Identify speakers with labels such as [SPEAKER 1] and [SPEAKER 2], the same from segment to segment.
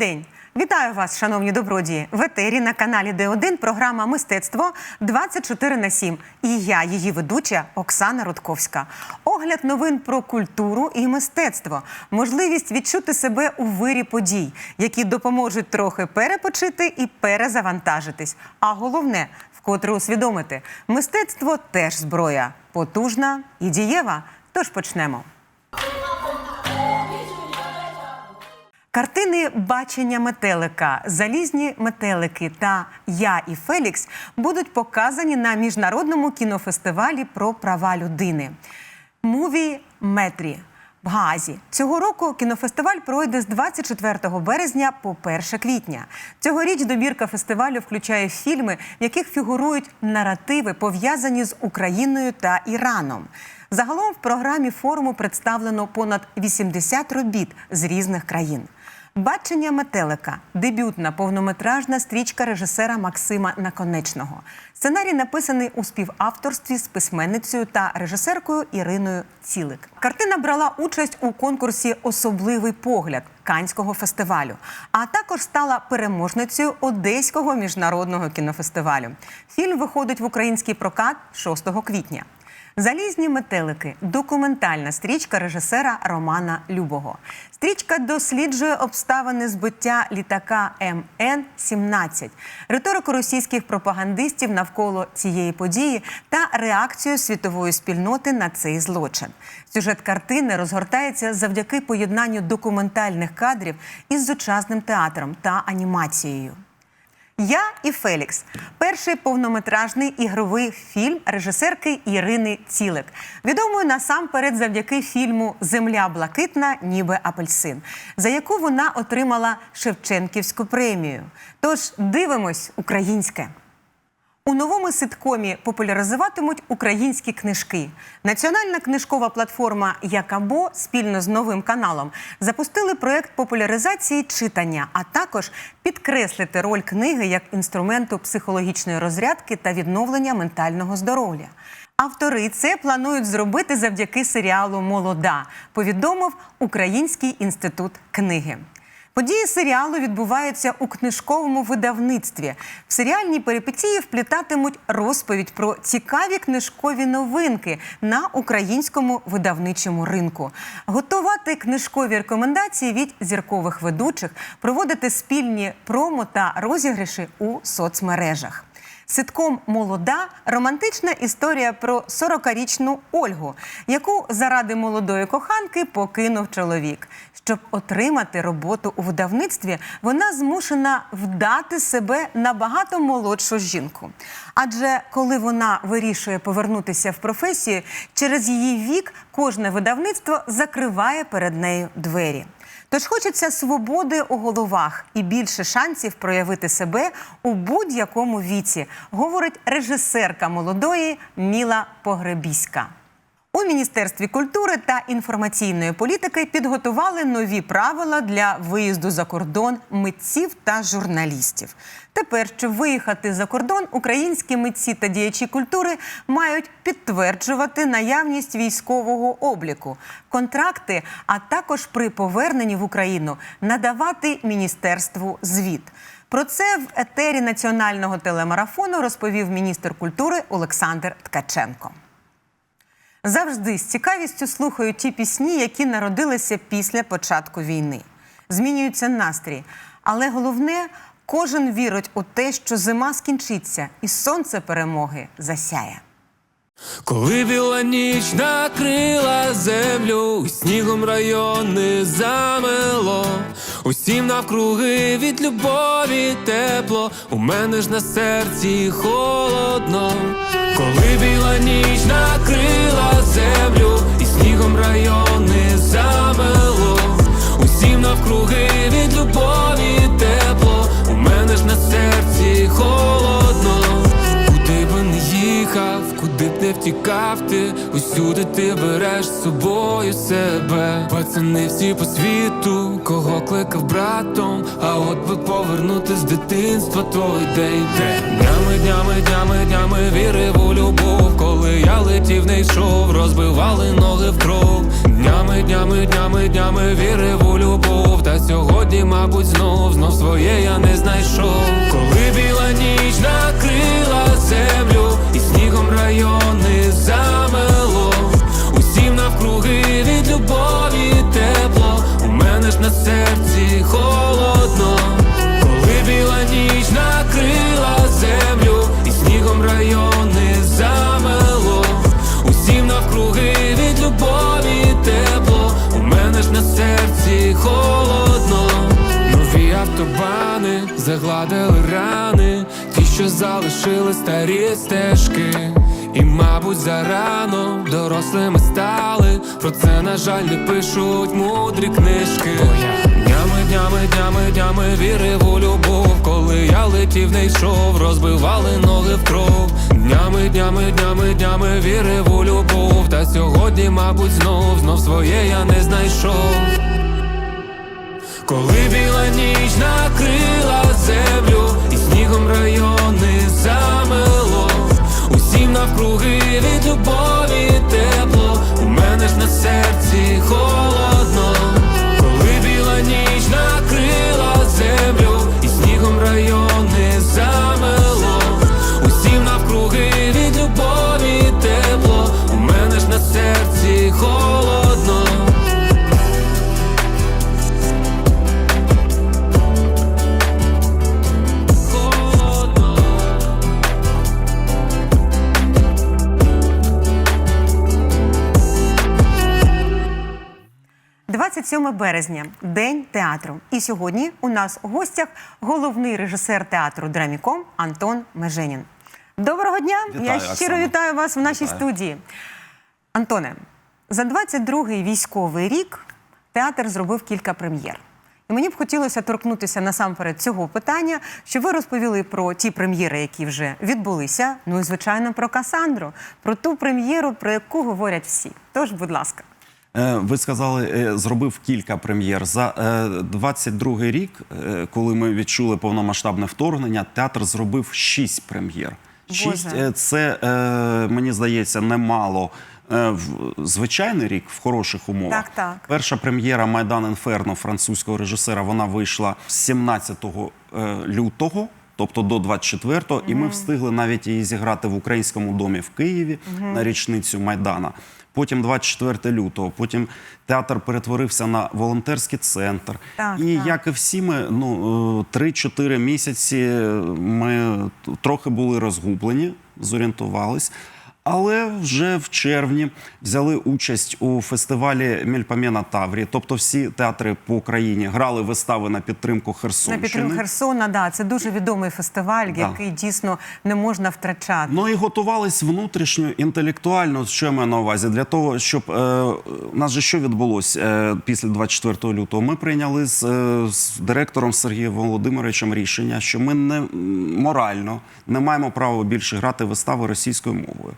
[SPEAKER 1] День! Вітаю вас, шановні добродії! В етері на каналі Д1 програма Мистецтво 24 на 7. І я, її ведуча Оксана Рудковська. Огляд новин про культуру і мистецтво, можливість відчути себе у вирі подій, які допоможуть трохи перепочити і перезавантажитись. А головне, вкотре усвідомити, мистецтво теж зброя, потужна і дієва. Тож почнемо. Картини бачення метелика, залізні метелики та Я і Фелікс будуть показані на міжнародному кінофестивалі про права людини. Муві Метрі в Гаазі. Цього року кінофестиваль пройде з 24 березня по 1 квітня. Цьогоріч добірка фестивалю включає фільми, в яких фігурують наративи, пов'язані з Україною та Іраном. Загалом в програмі форуму представлено понад 80 робіт з різних країн. Бачення метелика дебютна повнометражна стрічка режисера Максима Наконечного. Сценарій написаний у співавторстві з письменницею та режисеркою Іриною Цілик. Картина брала участь у конкурсі Особливий погляд Канського фестивалю, а також стала переможницею Одеського міжнародного кінофестивалю. Фільм виходить в український прокат 6 квітня. Залізні метелики документальна стрічка режисера Романа Любого. Стрічка досліджує обставини збиття літака МН-17, риторику російських пропагандистів навколо цієї події та реакцію світової спільноти на цей злочин. Сюжет картини розгортається завдяки поєднанню документальних кадрів із сучасним театром та анімацією. Я і Фелікс перший повнометражний ігровий фільм режисерки Ірини Цілик, відомою насамперед завдяки фільму Земля блакитна, ніби апельсин, за яку вона отримала Шевченківську премію. Тож дивимось українське. У новому ситкомі популяризуватимуть українські книжки. Національна книжкова платформа Якабо спільно з новим каналом запустили проект популяризації читання, а також підкреслити роль книги як інструменту психологічної розрядки та відновлення ментального здоров'я. Автори це планують зробити завдяки серіалу Молода. Повідомив Український інститут книги. Події серіалу відбуваються у книжковому видавництві. В серіальній перипетії вплітатимуть розповідь про цікаві книжкові новинки на українському видавничому ринку, готувати книжкові рекомендації від зіркових ведучих, проводити спільні промо та розіграші у соцмережах. Ситком Молода романтична історія про 40-річну Ольгу, яку заради молодої коханки покинув чоловік. Щоб отримати роботу у видавництві, вона змушена вдати себе набагато молодшу жінку. Адже коли вона вирішує повернутися в професію, через її вік кожне видавництво закриває перед нею двері. Тож хочеться свободи у головах і більше шансів проявити себе у будь-якому віці, говорить режисерка молодої Міла Погребіська. У Міністерстві культури та інформаційної політики підготували нові правила для виїзду за кордон митців та журналістів. Тепер, щоб виїхати за кордон, українські митці та діячі культури мають підтверджувати наявність військового обліку, контракти, а також при поверненні в Україну надавати міністерству звіт. Про це в етері національного телемарафону розповів міністр культури Олександр Ткаченко. Завжди з цікавістю слухаю ті пісні, які народилися після початку війни. Змінюється настрій, але головне, кожен вірить у те, що зима скінчиться, і сонце перемоги засяє.
[SPEAKER 2] Коли біла ніч накрила землю, снігом райони замело, усім навкруги від любові тепло, у мене ж на серці холодно. Коли біла ніч втікав ти, усюди ти береш з собою себе. Пацани всі по світу, кого кликав братом, а от би повернути з дитинства той день. Днями, днями, днями, днями вірив у любов, коли я летів, не йшов, розбивали ноги в кров. Днями, днями, днями, днями вірив у любов. Та сьогодні, мабуть, знов, знов своє я не знайшов. Коли біла ніч накрила землю, і снігом райони що залишили старі стежки. І, мабуть, зарано дорослими стали. Про це, на жаль, не пишуть мудрі книжки. Днями, днями, днями, днями вірив у любов. Коли я летів, не йшов, розбивали ноги в кров. Днями, днями, днями, днями вірив у любов. Та сьогодні, мабуть, знов, знов своє я не знайшов. Коли біла ніч накрила землю, снігом райони замело, усім навкруги від любові тепло, у мене ж на серці холодно,
[SPEAKER 1] 27 березня День театру. І сьогодні у нас у гостях головний режисер театру Драміком Антон Меженін. Доброго дня!
[SPEAKER 3] Вітаю,
[SPEAKER 1] Я щиро
[SPEAKER 3] Оксано.
[SPEAKER 1] вітаю вас в нашій
[SPEAKER 3] Вітаю.
[SPEAKER 1] студії. Антоне, за 22-й військовий рік театр зробив кілька прем'єр. І мені б хотілося торкнутися насамперед цього питання, щоб ви розповіли про ті прем'єри, які вже відбулися. Ну і звичайно про Касандру, про ту прем'єру, про яку говорять всі. Тож, будь ласка.
[SPEAKER 3] Е, Ви сказали, е, зробив кілька прем'єр. За е, 22-й рік, е, коли ми відчули повномасштабне вторгнення, театр зробив шість прем'єр. Шість це, мені здається, немало. В звичайний рік в хороших умовах.
[SPEAKER 1] Так, так.
[SPEAKER 3] Перша прем'єра Майдан Інферно французького режисера. Вона вийшла 17 е, лютого, тобто до 24-го, і ми встигли навіть її зіграти в українському домі в Києві на річницю Майдана. Потім 24 лютого. Потім театр перетворився на волонтерський центр.
[SPEAKER 1] Так,
[SPEAKER 3] і
[SPEAKER 1] так.
[SPEAKER 3] як і всі ми, ну е, 3-4 місяці ми трохи були розгублені, зорієнтувались. Але вже в червні взяли участь у фестивалі Мільпамена Таврі. Тобто всі театри по Україні грали вистави на підтримку
[SPEAKER 1] На підтримку Херсона, да, це дуже відомий фестиваль, який дійсно не можна втрачати.
[SPEAKER 3] Ну і готувались внутрішньо інтелектуально. Що я маю на увазі? Для того, щоб е, у нас же що відбулось е, після 24 лютого? Ми прийняли з, е, з директором Сергієм Володимировичем рішення, що ми не морально не маємо права більше грати вистави російською мовою.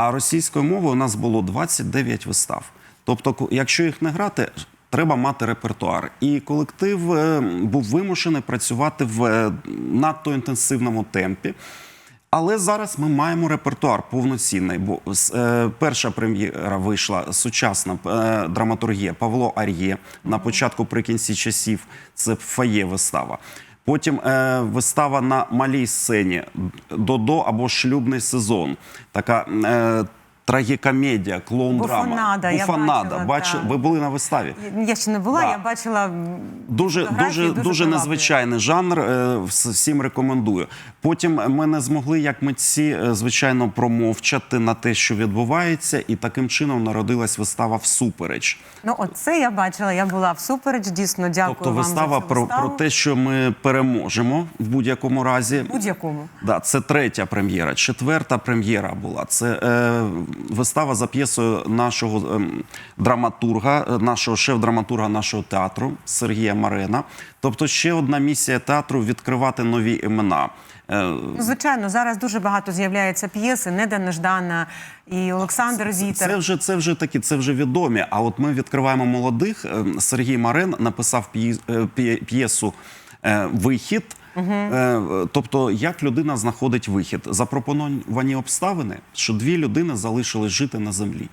[SPEAKER 3] А російською мовою у нас було 29 вистав. Тобто, якщо їх не грати, треба мати репертуар. І колектив е, був вимушений працювати в е, надто інтенсивному темпі. Але зараз ми маємо репертуар повноцінний. Бо е, перша прем'єра вийшла сучасна драматургія Павло Ар'є на початку при кінці часів. Це фає вистава. Потім е, вистава на малій сцені Додо або шлюбний сезон. Така е, трагікомедія, клоун-драма.
[SPEAKER 1] Буфонада, я бачила,
[SPEAKER 3] Бачи-
[SPEAKER 1] так.
[SPEAKER 3] Ви були на виставі?
[SPEAKER 1] Я ще не була,
[SPEAKER 3] Да.
[SPEAKER 1] я бачила
[SPEAKER 3] Дуже
[SPEAKER 1] Фотографії
[SPEAKER 3] дуже
[SPEAKER 1] дуже
[SPEAKER 3] незвичайний жанр. е, вс- Всім рекомендую. Потім ми не змогли, як митці, е, звичайно, промовчати на те, що відбувається, і таким чином народилась вистава всупереч.
[SPEAKER 1] ну оце я бачила. Я була всупереч. Дійсно, дякую
[SPEAKER 3] Тобто,
[SPEAKER 1] вам
[SPEAKER 3] вистава
[SPEAKER 1] за цю
[SPEAKER 3] про,
[SPEAKER 1] виставу.
[SPEAKER 3] про те, що ми переможемо в будь-якому разі.
[SPEAKER 1] будь-якому.
[SPEAKER 3] Да, це третя прем'єра. Четверта прем'єра була. Це е, вистава за п'єсою нашого ем, драматурга, е, нашого шеф-драматурга нашого театру Сергія Марена. Тобто, ще одна місія театру відкривати нові імена. Е,
[SPEAKER 1] Ну, звичайно, зараз дуже багато з'являється п'єси, Неда Неждана і Олександр Вітер.
[SPEAKER 3] Це вже це вже такі, це вже відомі. А от ми відкриваємо молодих. Ем, Сергій Марен написав е, п'є- п'єсу Вихід. Е, тобто, як людина знаходить вихід? Запропоновані обставини, що дві людини залишились жити на землі.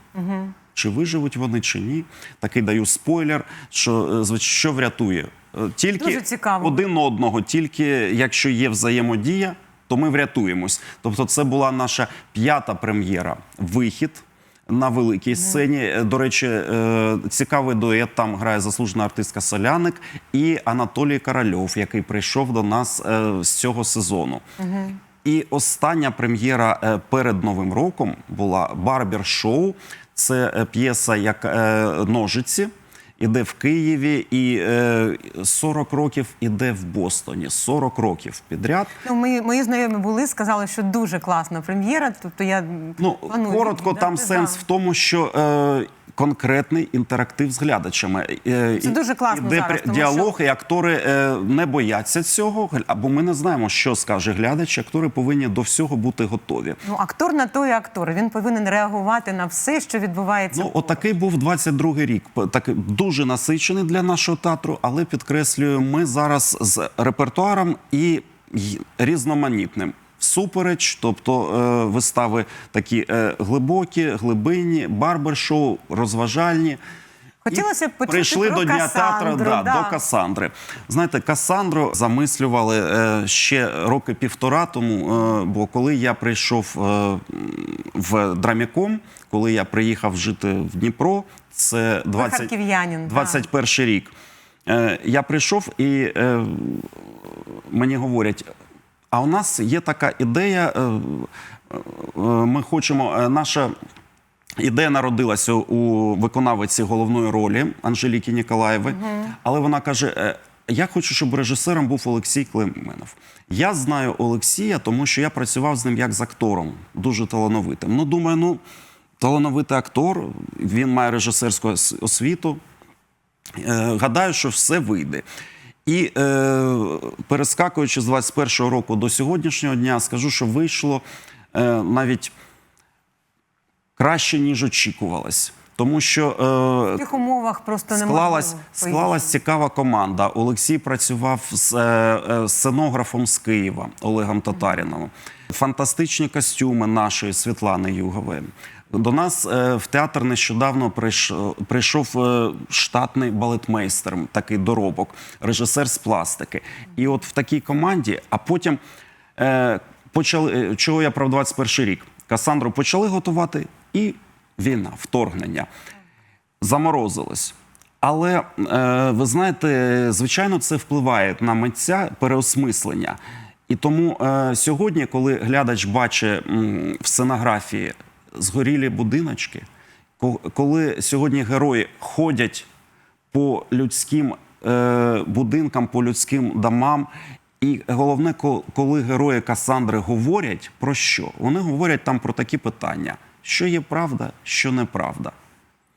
[SPEAKER 3] Чи виживуть вони, чи ні. Такий даю спойлер, що, е, що врятує. Е, Тільки
[SPEAKER 1] Дуже цікаво.
[SPEAKER 3] один одного, тільки якщо є взаємодія, то ми врятуємось. Тобто, це була наша п'ята прем'єра. Вихід. На великій сцені. Е, До речі, е, цікавий дует там грає заслужена артистка Соляник і Анатолій Корольов, який прийшов до нас е, з цього сезону. І остання прем'єра перед Новим роком була Барбер Шоу. Це п'єса як ножиці. Іде в Києві і е, 40 років іде в Бостоні. 40 років підряд.
[SPEAKER 1] Ну, мої, мої знайомі були, сказали, що дуже класна прем'єра. Тобто я
[SPEAKER 3] Ну
[SPEAKER 1] планую
[SPEAKER 3] коротко, там
[SPEAKER 1] да.
[SPEAKER 3] сенс в тому, що е, конкретний інтерактив з глядачами. Е,
[SPEAKER 1] Це дуже класно
[SPEAKER 3] іде
[SPEAKER 1] зараз, тому
[SPEAKER 3] діалог, і актори е, не бояться цього, або ми не знаємо, що скаже глядач. Актори повинні до всього бути готові.
[SPEAKER 1] Ну, актор на то і актор. Він повинен реагувати на все, що відбувається.
[SPEAKER 3] Ну, отакий був 22-й рік. Такий дуже насичений для нашого театру, але підкреслюю, ми зараз з репертуаром і різноманітним. Супереч, тобто е, вистави такі е, глибокі, глибинні, барбер-шоу, розважальні.
[SPEAKER 1] Хотілося б почути
[SPEAKER 3] прийшли
[SPEAKER 1] про
[SPEAKER 3] до дня театру да,
[SPEAKER 1] да.
[SPEAKER 3] до Касандри. Знаєте, Касандру замислювали е, ще роки півтора тому. Е, бо коли я прийшов е, в Драміком, коли я приїхав жити в Дніпро, це 20,
[SPEAKER 1] харків'янин, да.
[SPEAKER 3] рік. Е, я прийшов і е, мені говорять. А у нас є така ідея. е, е, Ми хочемо, е, наша ідея народилася у виконавиці головної ролі Анжеліки Ніколаєви, але вона каже: е, Я хочу, щоб режисером був Олексій Клеменов. Я знаю Олексія, тому що я працював з ним як з актором, дуже талановитим. Ну, думаю, ну талановитий актор, він має режисерську освіту. Е, гадаю, що все вийде. І е, перескакуючи з 21-го року до сьогоднішнього дня, скажу, що вийшло е, навіть краще, ніж очікувалось. Тому що
[SPEAKER 1] В
[SPEAKER 3] е,
[SPEAKER 1] тих умовах просто не
[SPEAKER 3] склалась, склалась цікава команда. Олексій працював з е, е, сценографом з Києва Олегом Татаріновим. Фантастичні костюми нашої Світлани Югової. До нас е, в театр нещодавно прийшов, прийшов е, штатний балетмейстер, такий доробок, режисер з пластики. І от в такій команді, а потім е, почали, е, чого я про 21 рік. Касандру почали готувати, і війна, вторгнення заморозилось. Але е, ви знаєте, звичайно, це впливає на митця переосмислення. І тому е, сьогодні, коли глядач бачить в сценографії згорілі будиночки, коли сьогодні герої ходять по людським е, будинкам, по людським домам. І головне, коли герої Касандри говорять про що? Вони говорять там про такі питання: що є правда, що неправда.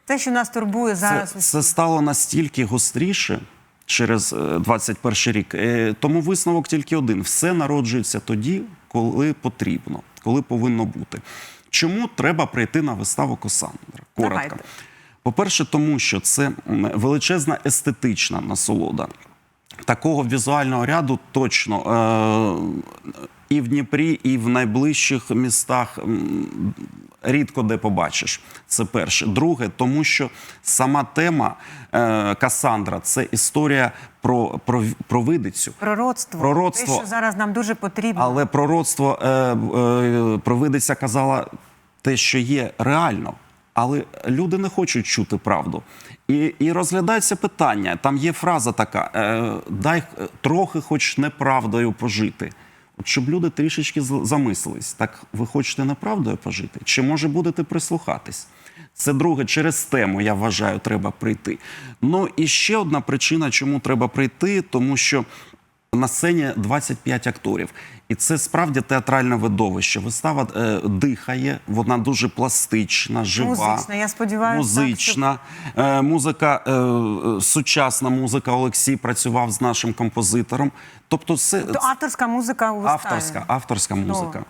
[SPEAKER 1] Те, що нас турбує зараз.
[SPEAKER 3] це стало настільки гостріше через е, 21 рік. Е, Тому висновок тільки один: все народжується тоді, коли потрібно, коли повинно бути. Чому треба прийти на виставу Косандра? Коротко. По-перше, тому що це величезна естетична насолода. Такого візуального ряду точно е- і в Дніпрі, і в найближчих містах рідко де побачиш. Це перше. Друге, тому що сама тема е- Касандра це історія про, про, про видицю.
[SPEAKER 1] Пророцтво.
[SPEAKER 3] Пророцтво.
[SPEAKER 1] Те, що зараз нам дуже потрібно.
[SPEAKER 3] Але пророцтво е, е, провидиця казала те, що є реально. Але люди не хочуть чути правду. І, і розглядається питання. Там є фраза така: е, дай е, трохи, хоч неправдою пожити. От щоб люди трішечки замислились, так ви хочете неправдою пожити? Чи може будете прислухатись? Це друге, через тему, я вважаю, треба прийти. Ну і ще одна причина, чому треба прийти, тому що на сцені 25 акторів, і це справді театральне видовище. Вистава е, дихає, вона дуже пластична, жива,
[SPEAKER 1] Музична, я сподіваюся,
[SPEAKER 3] музична. Е, музика, е, сучасна музика. Олексій працював з нашим композитором. Тобто, це,
[SPEAKER 1] То авторська музика у виставі.
[SPEAKER 3] авторська, авторська музика.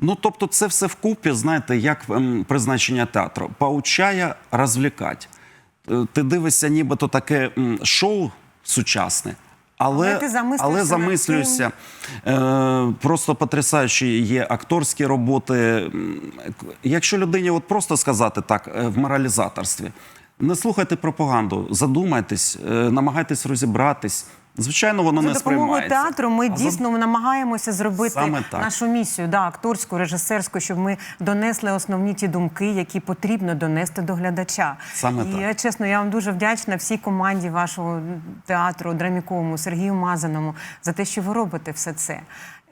[SPEAKER 3] Ну тобто, це все вкупі, знаєте, як ем, призначення театру. Поучає, розвлікать. Е, Ти дивишся, нібито таке м, шоу сучасне,
[SPEAKER 1] Але
[SPEAKER 3] Але,
[SPEAKER 1] ти замислишся
[SPEAKER 3] але замислююся. Е, просто потрясаючі є акторські роботи. Якщо людині от просто сказати так е, в моралізаторстві, не слухайте пропаганду, задумайтесь, е, намагайтесь розібратись. Звичайно, воно
[SPEAKER 1] За
[SPEAKER 3] не
[SPEAKER 1] допомогою
[SPEAKER 3] сприймається.
[SPEAKER 1] театру ми
[SPEAKER 3] А за-
[SPEAKER 1] дійсно намагаємося зробити нашу місію, да, акторську, режисерську, щоб ми донесли основні ті думки, які потрібно донести до глядача.
[SPEAKER 3] Саме
[SPEAKER 1] і
[SPEAKER 3] так.
[SPEAKER 1] чесно, я вам дуже вдячна всій команді вашого театру драміковому Сергію Мазаному за те, що ви робите все це.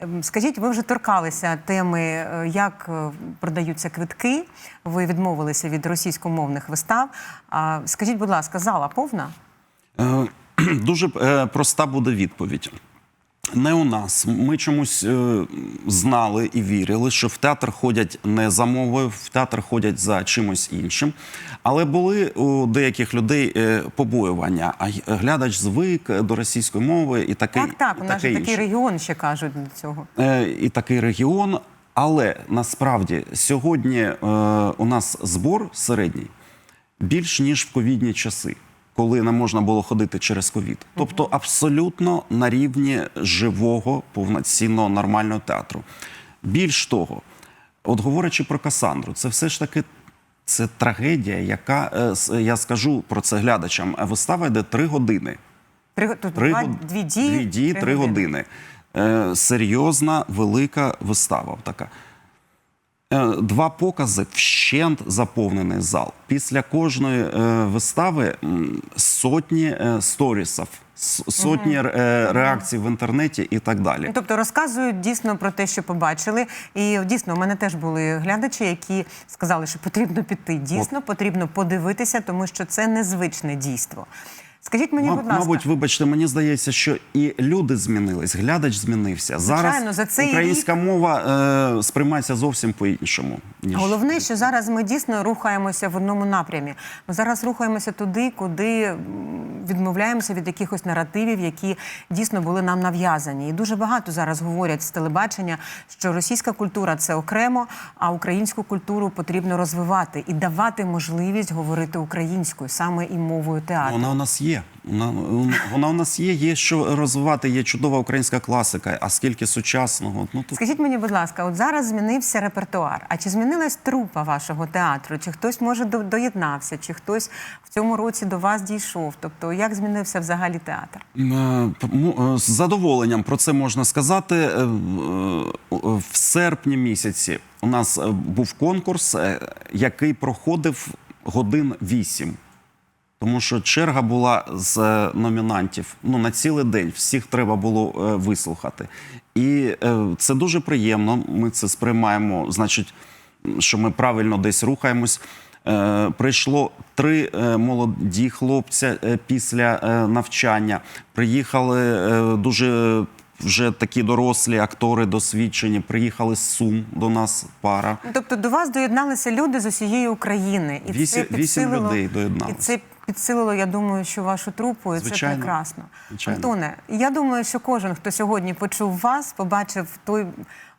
[SPEAKER 1] Ем, Скажіть, ви вже торкалися теми, е, як е, продаються квитки. Ви відмовилися від російськомовних вистав. Скажіть, будь ласка, зала повна?
[SPEAKER 3] Е, Дуже е, проста буде відповідь. Не у нас. Ми чомусь е, знали і вірили, що в театр ходять не за мовою, в театр ходять за чимось іншим. Але були у деяких людей е, побоювання. А глядач звик до російської мови і таке,
[SPEAKER 1] Так, так, у нас же такий регіон ще кажуть до цього.
[SPEAKER 3] Е, і такий регіон. Але насправді сьогодні е, у нас збор середній більш ніж в ковідні часи, коли не можна було ходити через ковід. Тобто абсолютно на рівні живого, повноцінного нормального театру. Більш того, от говорячи про Касандру, це все ж таки. Це трагедія, яка е, я скажу про це глядачам. Вистава йде три години.
[SPEAKER 1] Три,
[SPEAKER 3] Три,
[SPEAKER 1] два, дві дії,
[SPEAKER 3] дві дії, три години. Е, серйозна, велика вистава така. Е, два покази вщент заповнений зал. Після кожної е, вистави сотні е, сторісів, сотні е, реакцій в інтернеті і так далі.
[SPEAKER 1] Ну, Тобто розказують дійсно про те, що побачили. І дійсно, у мене теж були глядачі, які сказали, що потрібно піти. Дійсно, потрібно подивитися, тому що це незвичне дійство. Скажіть мені,
[SPEAKER 3] Ма-
[SPEAKER 1] будь ласка,
[SPEAKER 3] Мабуть, вибачте, мені здається, що і люди змінились, глядач змінився.
[SPEAKER 1] Звичайно,
[SPEAKER 3] Зараз
[SPEAKER 1] за цей
[SPEAKER 3] українська мова е, сприймається зовсім по-іншому. Ніж...
[SPEAKER 1] Головне, що зараз ми дійсно рухаємося в одному напрямі. Ми зараз рухаємося туди, куди відмовляємося від якихось наративів, які дійсно були нам нав'язані. І дуже багато зараз говорять з телебачення, що російська культура це окремо, а українську культуру потрібно розвивати і давати можливість говорити українською, саме і мовою театру.
[SPEAKER 3] Вона у нас є. Вона, вона у нас є, є що розвивати, є чудова українська класика, а скільки сучасного. Ну, тут
[SPEAKER 1] Скажіть мені, будь ласка, от зараз змінився репертуар. А чи змінилась трупа вашого театру? Чи хтось може доєднався, чи хтось в цьому році до вас дійшов? Тобто, як змінився взагалі театр?
[SPEAKER 3] Е, е, з задоволенням про це можна сказати. Е, В серпні місяці у нас був конкурс, який проходив годин вісім. Тому що черга була з номінантів ну, на цілий день. Всіх треба було е, вислухати. І е, це дуже приємно. Ми це сприймаємо, значить, що ми правильно десь рухаємось. Е, прийшло три е, молоді хлопця е, після навчання. Приїхали дуже вже такі дорослі актори, досвідчені. Приїхали з Сум до нас пара.
[SPEAKER 1] Тобто до вас доєдналися люди з усієї України, і
[SPEAKER 3] Вісім-
[SPEAKER 1] це
[SPEAKER 3] вісім людей доєдналися.
[SPEAKER 1] І це підсилило, я думаю, що вашу трупу, і це прекрасно.
[SPEAKER 3] Звичайно.
[SPEAKER 1] Антоне, я думаю, що кожен, хто сьогодні почув вас, побачив той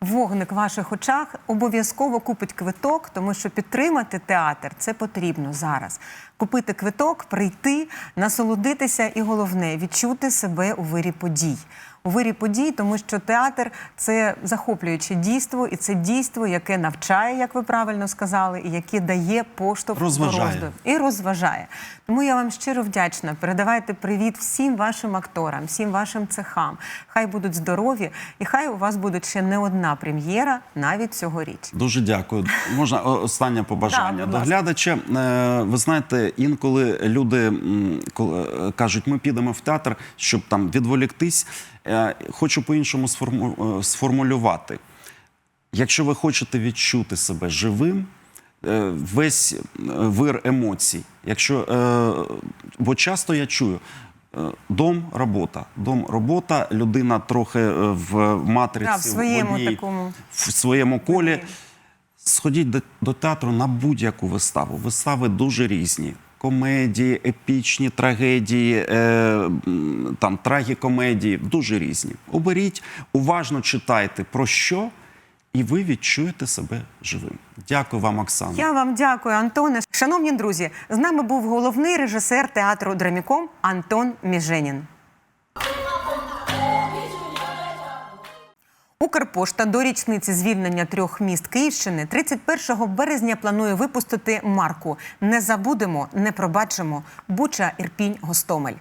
[SPEAKER 1] вогник в ваших очах, обов'язково купить квиток, тому що підтримати театр це потрібно зараз. Купити квиток, прийти, насолодитися і головне відчути себе у вирі подій. У вирі подій, тому що театр це захоплююче дійство, і це дійство, яке навчає, як ви правильно сказали, і яке дає поштовх
[SPEAKER 3] Розважає.
[SPEAKER 1] роздумів і розважає. Тому я вам щиро вдячна. Передавайте привіт всім вашим акторам, всім вашим цехам. Хай будуть здорові, і хай у вас буде ще не одна прем'єра навіть цьогоріч.
[SPEAKER 3] Дуже дякую. Можна останнє побажання до глядача. Е, Ви знаєте, інколи люди е, кажуть, ми підемо в театр, щоб там відволіктись. Е, Хочу по-іншому сформулювати. Якщо ви хочете відчути себе живим, весь вир емоцій, якщо, бо часто я чую. Е, Дом, робота. Дом, робота. Людина трохи е, в матриці
[SPEAKER 1] Да, в своєму
[SPEAKER 3] одній,
[SPEAKER 1] такому
[SPEAKER 3] в своєму колі.
[SPEAKER 1] колі.
[SPEAKER 3] Сходіть до, до театру на будь-яку виставу. Вистави дуже різні. Комедії, епічні трагедії, е, там трагікомедії дуже різні. Оберіть, уважно читайте про що, і ви відчуєте себе живим. Дякую вам, Оксана.
[SPEAKER 1] Я вам дякую, Антоне. Шановні друзі, з нами був головний режисер театру Драміком Антон Міженін.
[SPEAKER 4] Укрпошта до річниці звільнення трьох міст Київщини 31 березня планує випустити марку Не забудемо, не пробачимо Буча, Ірпінь, Гостомель.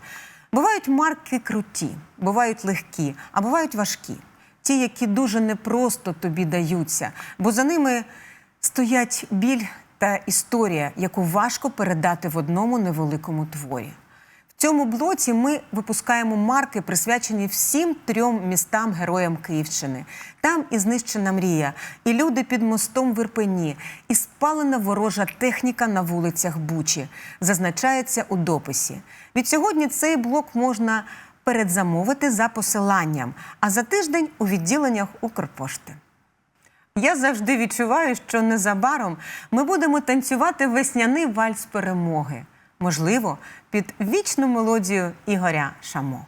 [SPEAKER 4] Бувають марки круті, бувають легкі, а бувають важкі. Ті, які дуже непросто тобі даються, бо за ними стоять біль та історія, яку важко передати в одному невеликому творі. В цьому блоці ми випускаємо марки, присвячені всім трьом містам героям Київщини. Там і знищена мрія, і люди під мостом в Ірпені, і спалена ворожа техніка на вулицях Бучі. Зазначається у дописі. Від сьогодні цей блок можна передзамовити за посиланням, а за тиждень у відділеннях Укрпошти. Я завжди відчуваю, що незабаром ми будемо танцювати весняний вальс перемоги. Можливо, під вічну мелодію Ігоря Шамо.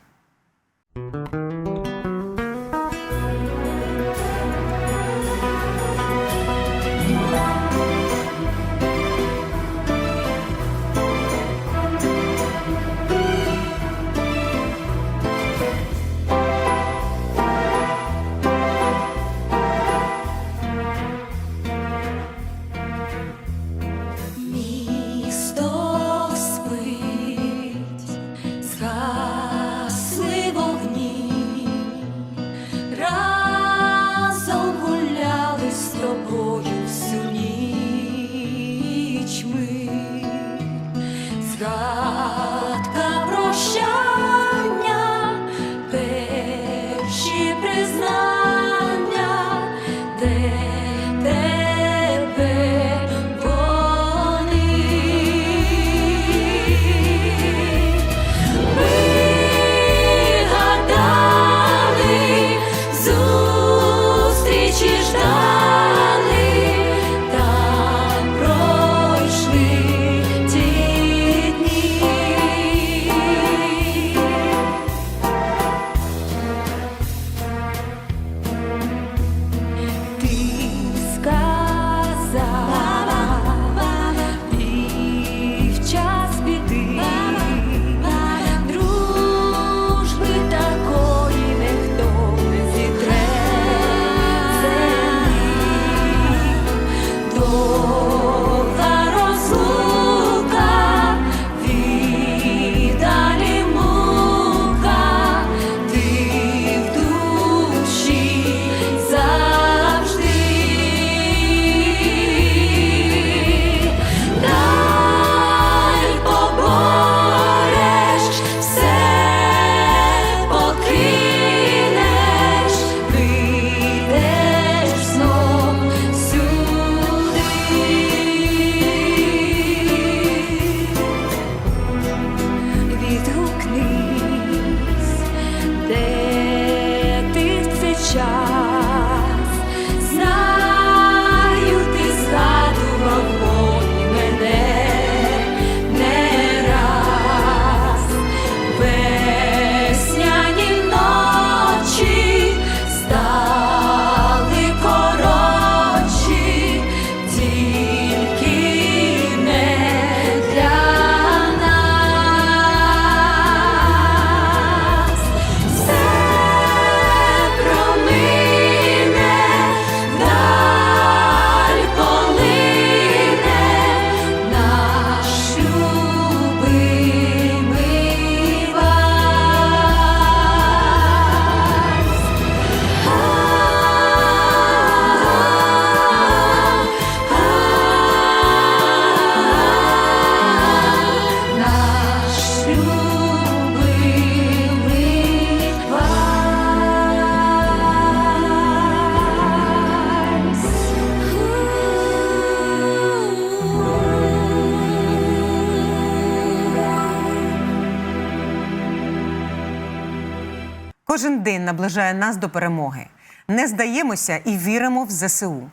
[SPEAKER 4] Кожен день наближає нас до перемоги. Не здаємося і віримо в ЗСУ.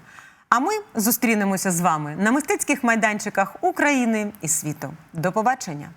[SPEAKER 4] А ми зустрінемося з вами на мистецьких майданчиках України і світу. До побачення!